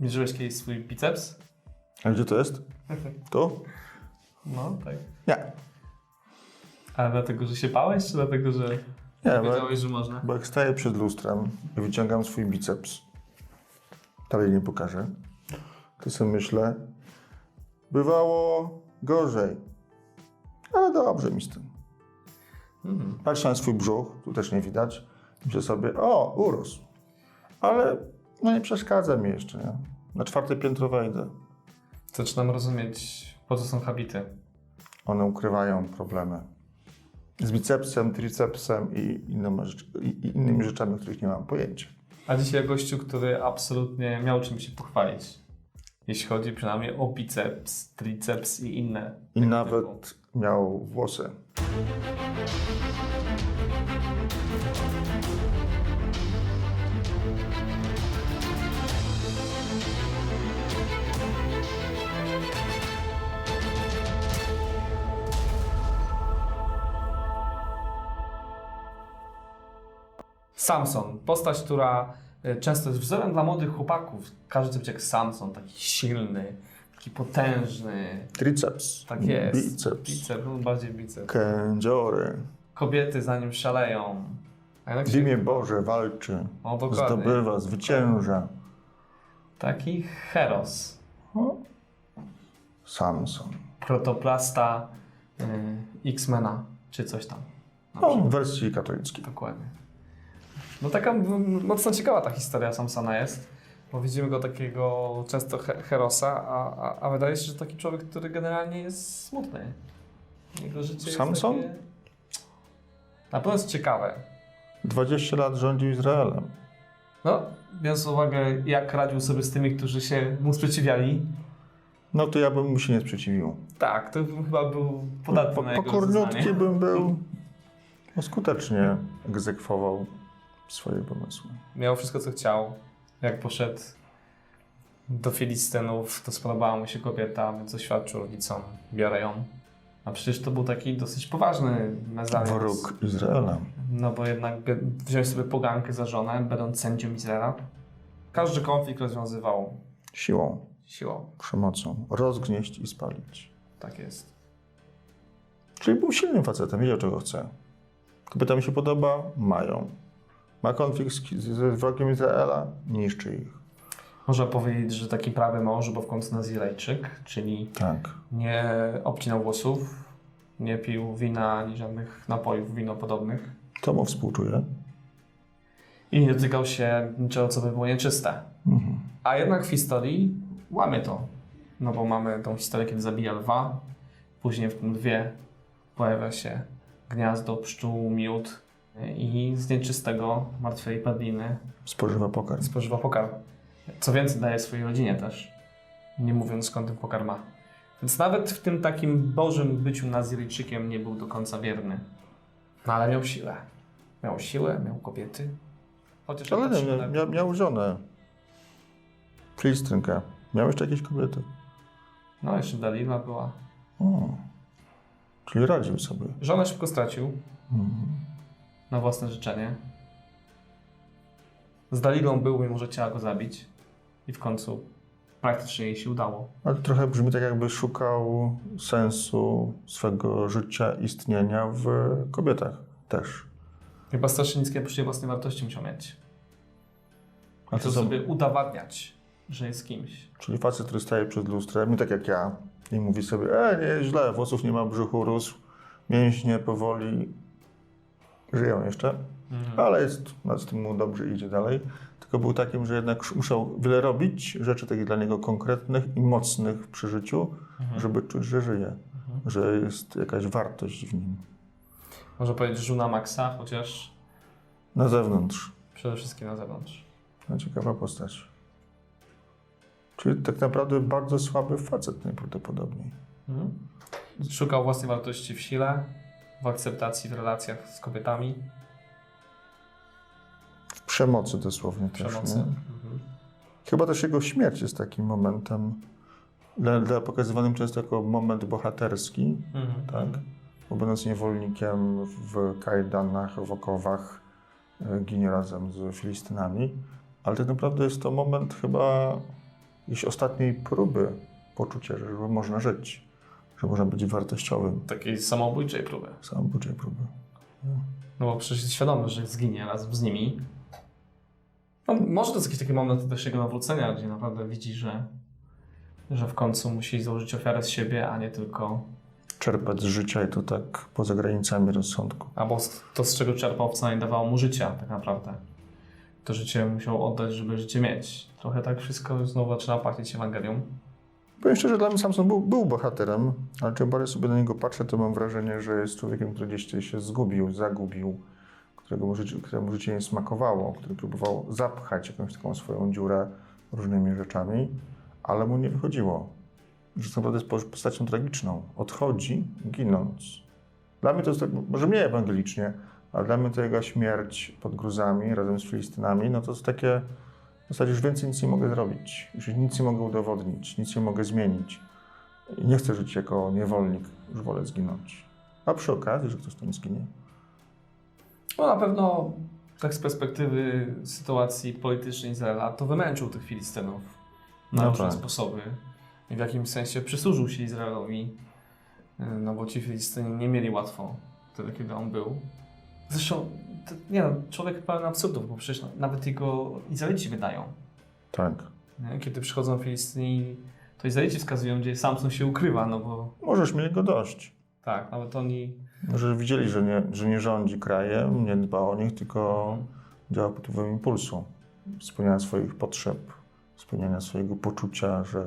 Mierzyłeś kiedyś swój biceps? A gdzie to jest? Tu? No, tak. Nie. Ale dlatego, że się bałeś, czy dlatego, że Nie, bo, wiedziałeś, że można? bo jak staję przed lustrem i wyciągam swój biceps, dalej nie pokażę, to sobie myślę, bywało gorzej. Ale dobrze mi z tym. Mhm. Patrzę na swój brzuch, tu też nie widać. Myślę sobie, o, urósł. Ale no nie przeszkadza mi jeszcze, nie? Na czwarte piętro wejdę. Zaczynam rozumieć, po co są habity. One ukrywają problemy. Z bicepsem, tricepsem i, rzecz, i, innymi rzeczami, o których nie mam pojęcia. A dzisiaj gościu, który absolutnie miał czym się pochwalić. Jeśli chodzi przynajmniej o biceps, triceps i inne. I nawet typu. miał włosy. Samson. Postać, która e, często jest wzorem dla młodych chłopaków. Każdy chce być jak Samson, taki silny, taki potężny. Triceps. Tak jest. Biceps. Biceps, no bardziej biceps. Kędziory. Kobiety za nim szaleją. W się... imię Boże walczy. O, dokładnie. Zdobywa, zwycięża. Taki heros. O. Samson. Protoplasta y, X-Mena, czy coś tam. Na O, przykład. w wersji katolickiej. Dokładnie. No taka mocno ciekawa ta historia Samsona jest, bo widzimy go takiego często he herosa, a, a, a wydaje się, że taki człowiek, który generalnie jest smutny. Jego życie Samson? jest takie... Na pewno jest ciekawe. 20 lat rządził Izraelem. No, biorąc pod uwagę, jak radził sobie z tymi, którzy się mu sprzeciwiali, No to ja bym mu się nie sprzeciwił. tak, to bym chyba był podatny Po, na jego pokorniutki bym był. No, skutecznie egzekwował swoje pomysły. Miał wszystko, co chciał. Jak poszedł do Filistynów, to spodobała mu się kobieta, więc oświadczył rodzicom, biorę ją. A przecież to był taki dosyć poważny mezalians. Wróg Izraela. No bo jednak wziąć sobie pogankę za żonę, będąc sędzią Izraela. Każdy konflikt rozwiązywał Siłą, siłą. przemocą. Rozgnieść i spalić. Tak jest. Czyli był silnym facetem, wiedział czego chce. Kobieta mi się podoba, mają. Ma konflikt z, z wrogiem Izraela, niszczy ich. Można powiedzieć, że taki prawy mąż, bo w końcu Nazirejczyk, czyli Tak. nie obcinał włosów, nie pił wina ani żadnych napojów winopodobnych. To mu współczuję. I nie dotykał się niczego, co by było nieczyste. Mhm. A jednak w historii łamie to. No bo mamy tą historię, kiedy zabija lwa, później w tym lwie pojawia się gniazdo, pszczół, miód i z nieczystego, martwej padliny Spożywa pokarm. spożywa pokarm. Co więcej, daje swojej rodzinie też, nie mówiąc skąd ten pokarm ma. Więc nawet w tym takim bożym byciu Naziryjczykiem nie był do końca wierny. No ale miał siłę. Miał siłę, miał kobiety. Chociaż Ale nie, nie, miał żonę. Filistynkę. Miał jeszcze jakieś kobiety. No, jeszcze Dalila była. O. Czyli radził sobie. Żonę szybko stracił Mhm. Na własne życzenie. Z Dalilą był, mimo że chciała go zabić. I w końcu praktycznie jej się udało. Ale trochę brzmi tak, jakby szukał sensu swego życia, istnienia w kobietach też. Chyba strasznickie poczucie własnej wartości musiał mieć. A są, sobie udowadniać, że jest kimś. czyli facet, który staje przed lustrem, nie tak jak ja, i mówi sobie, e, nie, źle, włosów nie ma, brzuchu rósł, mięśnie powoli żyją jeszcze, ale jest, no, z tym mu dobrze idzie dalej. Tylko był takim, że jednak musiał wiele robić, rzeczy takich dla niego konkretnych i mocnych przy życiu, żeby czuć, że żyje, że jest jakaś wartość w nim. Można powiedzieć żona Maxa, chociaż Na zewnątrz. przede wszystkim na zewnątrz. No, ciekawa postać. Czyli tak naprawdę bardzo słaby facet najprawdopodobniej. Szukał własnej wartości w sile, w akceptacji w relacjach z kobietami, W przemocy dosłownie przemocy. też. Nie? Mhm. Chyba też jego śmierć jest takim momentem, dla, dla pokazywanym często jako moment bohaterski, Mhm. tak? Bo będąc niewolnikiem w kajdanach, w okowach, e, ginie razem z Filistynami. Ale tak naprawdę jest to moment chyba jakieś ostatniej próby poczucia, że można żyć, że można być wartościowym. Takiej samobójczej próby. Samobójczej próby. No bo przecież jest świadomy, że zginie razem z nimi. No, może to jest jakiś taki moment też jego nawrócenia, gdzie naprawdę widzi, że, że w końcu musi złożyć ofiarę z siebie, a nie tylko... Czerpać z życia i to tak poza granicami rozsądku. Albo to, z czego czerpał, wcale nie dawało mu życia tak naprawdę. To życie musiał oddać, żeby życie mieć. Trochę tak wszystko znowu zaczyna pachnieć Ewangelią. Powiem szczerze, dla mnie Samson był, był bohaterem, ale czym bardziej sobie na niego patrzę, to mam wrażenie, że jest człowiekiem, który gdzieś się zgubił, zagubił, którego życie, któremu życie nie smakowało, który próbował zapchać jakąś taką swoją dziurę różnymi rzeczami, ale mu nie wychodziło. Że tak naprawdę jest postacią tragiczną. Odchodzi, ginąc. Dla mnie to jest tak, może mniej ewangelicznie, ale dla mnie to jego śmierć pod gruzami razem z Filistynami, no to jest takie, w zasadzie już więcej nic nie mogę zrobić. Już nic nie mogę udowodnić, nic nie mogę zmienić. I nie chcę żyć jako niewolnik, już wolę zginąć. A przy okazji, że ktoś tam zginie. No na pewno tak z perspektywy sytuacji politycznej Izraela, to wymęczył tych Filistynów na No różne tak. sposoby. I w jakimś sensie przysłużył się Izraelowi, y, no bo ci Filistyni nie mieli łatwo wtedy, kiedy on był. Zresztą, to, nie no, człowiek pełen absurdów, bo przecież nawet jego Izraelici wydają. Tak. Nie? Kiedy przychodzą Filistyni, to Izraelici wskazują, gdzie Samson się ukrywa, no bo Możesz mieli go dość. tak, nawet oni... Może widzieli, że nie, że nie rządzi krajem, nie dba o nich, tylko działa pod wpływem impulsu. Spełniania swoich potrzeb, spełniania swojego poczucia, że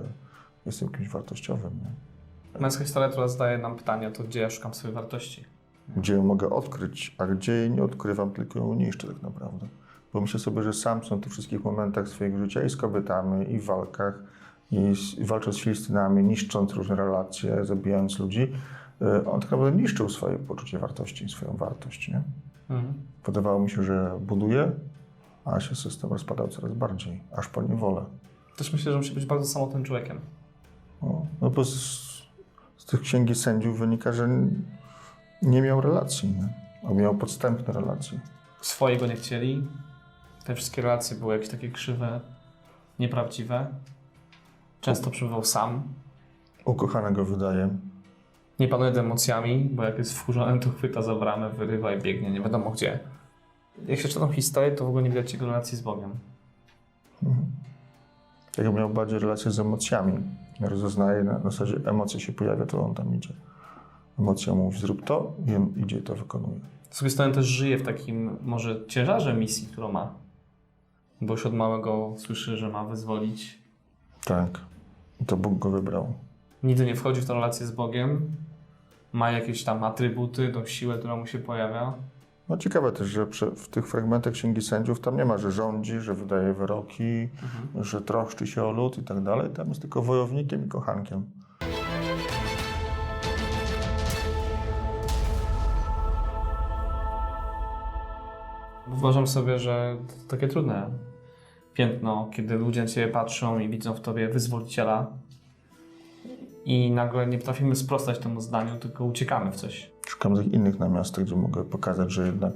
jestem kimś wartościowym. Nie? Męska historia, która zadaje nam pytanie, to gdzie ja szukam swojej wartości. Gdzie ją mogę odkryć, a gdzie jej nie odkrywam, tylko ją niszczę tak naprawdę. Bo myślę sobie, że Samson w tych wszystkich momentach swojego życia i z kobietami, i w walkach, i, z, i walcząc z Filistynami, niszcząc różne relacje, zabijając ludzi, y, on tak naprawdę niszczył swoje poczucie wartości, swoją wartość. Nie? Mhm. Wydawało mi się, że buduje, a się system rozpadał coraz bardziej, aż po niewolę. Też myślę, że musi być bardzo samotnym człowiekiem. No, no bo z, z tych księgi sędziów wynika, że nie miał relacji, nie? miał podstępne relacje. Swojego nie chcieli. Te wszystkie relacje były jakieś takie krzywe, nieprawdziwe. Często przebywał sam. Ukochanego wydaje. Nie panuje nad emocjami, bo jak jest wkurzony, to chwyta za bramę, wyrywa i biegnie, nie wiadomo gdzie. Jak się czyta tą historię, to w ogóle nie widać jego relacji z Bogiem. Jak miał bardziej relacje z emocjami. Rozeznaje na na zasadzie emocje się pojawia, to on tam idzie. Emocja mówi zrób to i idzie i to wykonuje. Z drugiej strony też żyje w takim może ciężarze misji, którą ma. Bo już od małego słyszy, że ma wyzwolić. Tak. I to Bóg go wybrał. Nigdy nie wchodzi w tę relację z Bogiem. Ma jakieś tam atrybuty, tą siłę, która mu się pojawia. No ciekawe też, że w tych fragmentach Księgi Sędziów tam nie ma, że rządzi, że wydaje wyroki, że troszczy się o lud i tak dalej. Tam jest tylko wojownikiem i kochankiem. Uważam sobie, że to takie trudne piętno, kiedy ludzie na Ciebie patrzą i widzą w Tobie wyzwoliciela i nagle nie potrafimy sprostać temu zdaniu, tylko uciekamy w coś. Szukam tych innych na miastach, gdzie mogę pokazać, że jednak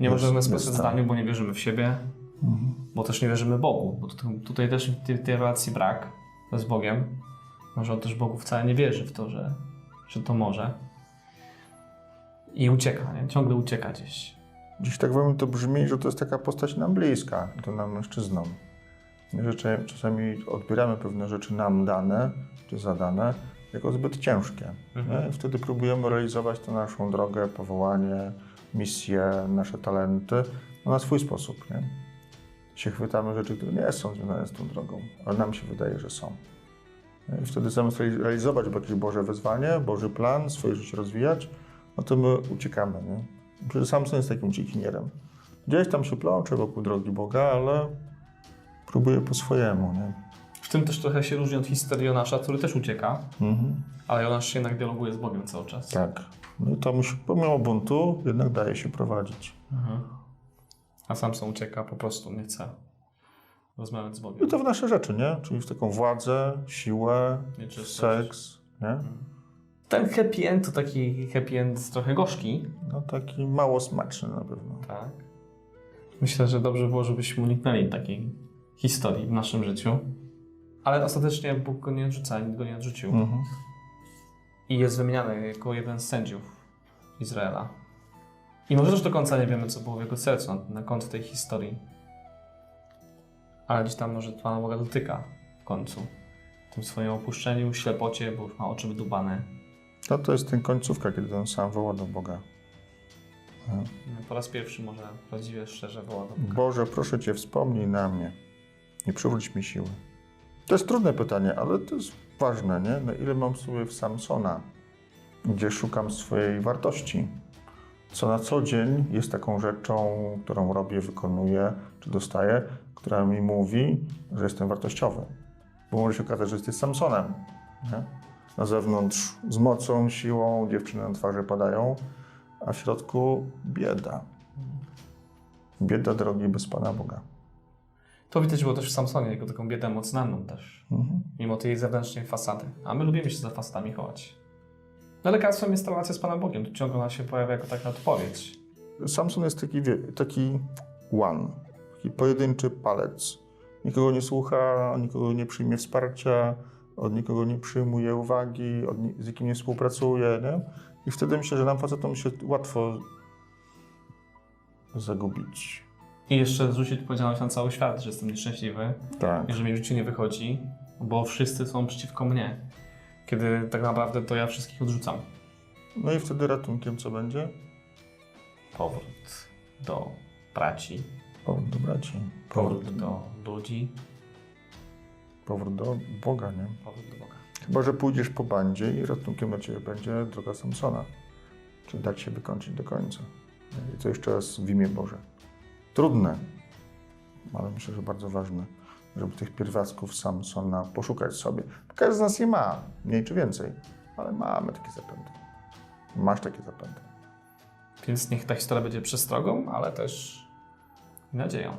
Nie Jest- możemy sprostać zdaniu, bo nie wierzymy w siebie, bo też nie wierzymy Bogu, bo tu- tutaj też tej, tej relacji brak z Bogiem. Może on też Bogu wcale nie wierzy w to, że, że to może. I ucieka, nie? ciągle ucieka gdzieś. Dziś tak wam to brzmi, że to jest taka postać nam bliska, to nam mężczyznom. Że cze- czasami odbieramy pewne rzeczy nam dane, czy zadane, jako zbyt ciężkie. Mhm. Wtedy próbujemy realizować tę naszą drogę, powołanie, misję, nasze talenty no, na swój sposób. Nie? Się chwytamy rzeczy, które nie są związane z tą drogą, ale nam się wydaje, że są. I wtedy zamiast reali- realizować jakieś Boże wezwanie, Boży plan, swoje życie rozwijać, no to my uciekamy. Nie? Przecież Samson jest takim uciekinierem. Gdzieś tam się plącze wokół drogi Boga, ale próbuje po swojemu. Nie? W tym też trochę się różni od historii Jonasza, który też ucieka, Mhm. ale Jonasz się jednak dialoguje z Bogiem cały czas. Tak. No i to musi, pomimo buntu, jednak daje się prowadzić. Mhm. A Samson ucieka, po prostu nie chce rozmawiać z I Bogiem. to w nasze rzeczy, nie? Czyli w taką władzę, siłę, seks, nie? Ten happy end to taki happy end trochę gorzki. No taki mało smaczny na pewno. Tak. Myślę, że dobrze było, żebyśmy uniknęli takiej historii w naszym życiu. Ale ostatecznie Bóg go nie odrzuca, nikt go nie odrzucił. Mhm. I jest wymieniany jako jeden z sędziów Izraela. I może też do końca nie wiemy, co było w jego sercu na, na końcu tej historii. Ale gdzieś tam może Pana Boga dotyka w końcu. W tym swoim opuszczeniu, ślepocie, bo już ma oczy wydubane. No to jest ten końcówka, kiedy on sam woła do Boga. Po raz pierwszy może prawdziwie szczerze woła do Boga. Boże, proszę Cię, wspomnij na mnie i przywróć mi siły. To jest trudne pytanie, ale to jest ważne, nie? Na ile mam sobie w Samsona, gdzie szukam swojej wartości, co na co dzień jest taką rzeczą, którą robię, wykonuję, czy dostaję, która mi mówi, że jestem wartościowy. Bo może się okazać, że jesteś Samsonem. Nie? Na zewnątrz z mocą, siłą, dziewczyny na twarzy padają, a w środku bieda. Bieda drogi bez Pana Boga. To widać było też w Samsonie, jego taką biedę emocjonalną też. Mhm. Mimo tej zewnętrznej fasady. A my lubimy się za fasadami chować. No lekarstwem jest relacja z Panem Bogiem. Tu ciągle ona się pojawia jako taka odpowiedź. Samson jest taki, taki one, taki pojedynczy palec. Nikogo nie słucha, nikogo nie przyjmie wsparcia, od nikogo nie przyjmuje uwagi, od, z nikim nie współpracuje. Nie? I wtedy myślę, że nam facetom się łatwo zagubić. I jeszcze zrzucić odpowiedzialność na cały świat, że jestem nieszczęśliwy Tak. i że mi w życiu nie wychodzi, bo wszyscy są przeciwko mnie. Kiedy tak naprawdę to ja wszystkich odrzucam. No i wtedy ratunkiem co będzie? Powrót do braci, Powrót do braci. powrót do ludzi, Powrót do Boga, nie? powrót do Boga. Chyba, że pójdziesz po bandzie i ratunkiem dla Ciebie będzie droga Samsona. Czyli dać się wykończyć do końca. I to jeszcze raz w imię Boże. Trudne, ale myślę, że bardzo ważne, żeby tych pierwiastków Samsona poszukać sobie. Każdy z nas je ma, mniej czy więcej, ale mamy takie zapędy. Masz takie zapędy. Więc niech ta historia będzie przestrogą, ale też nadzieją.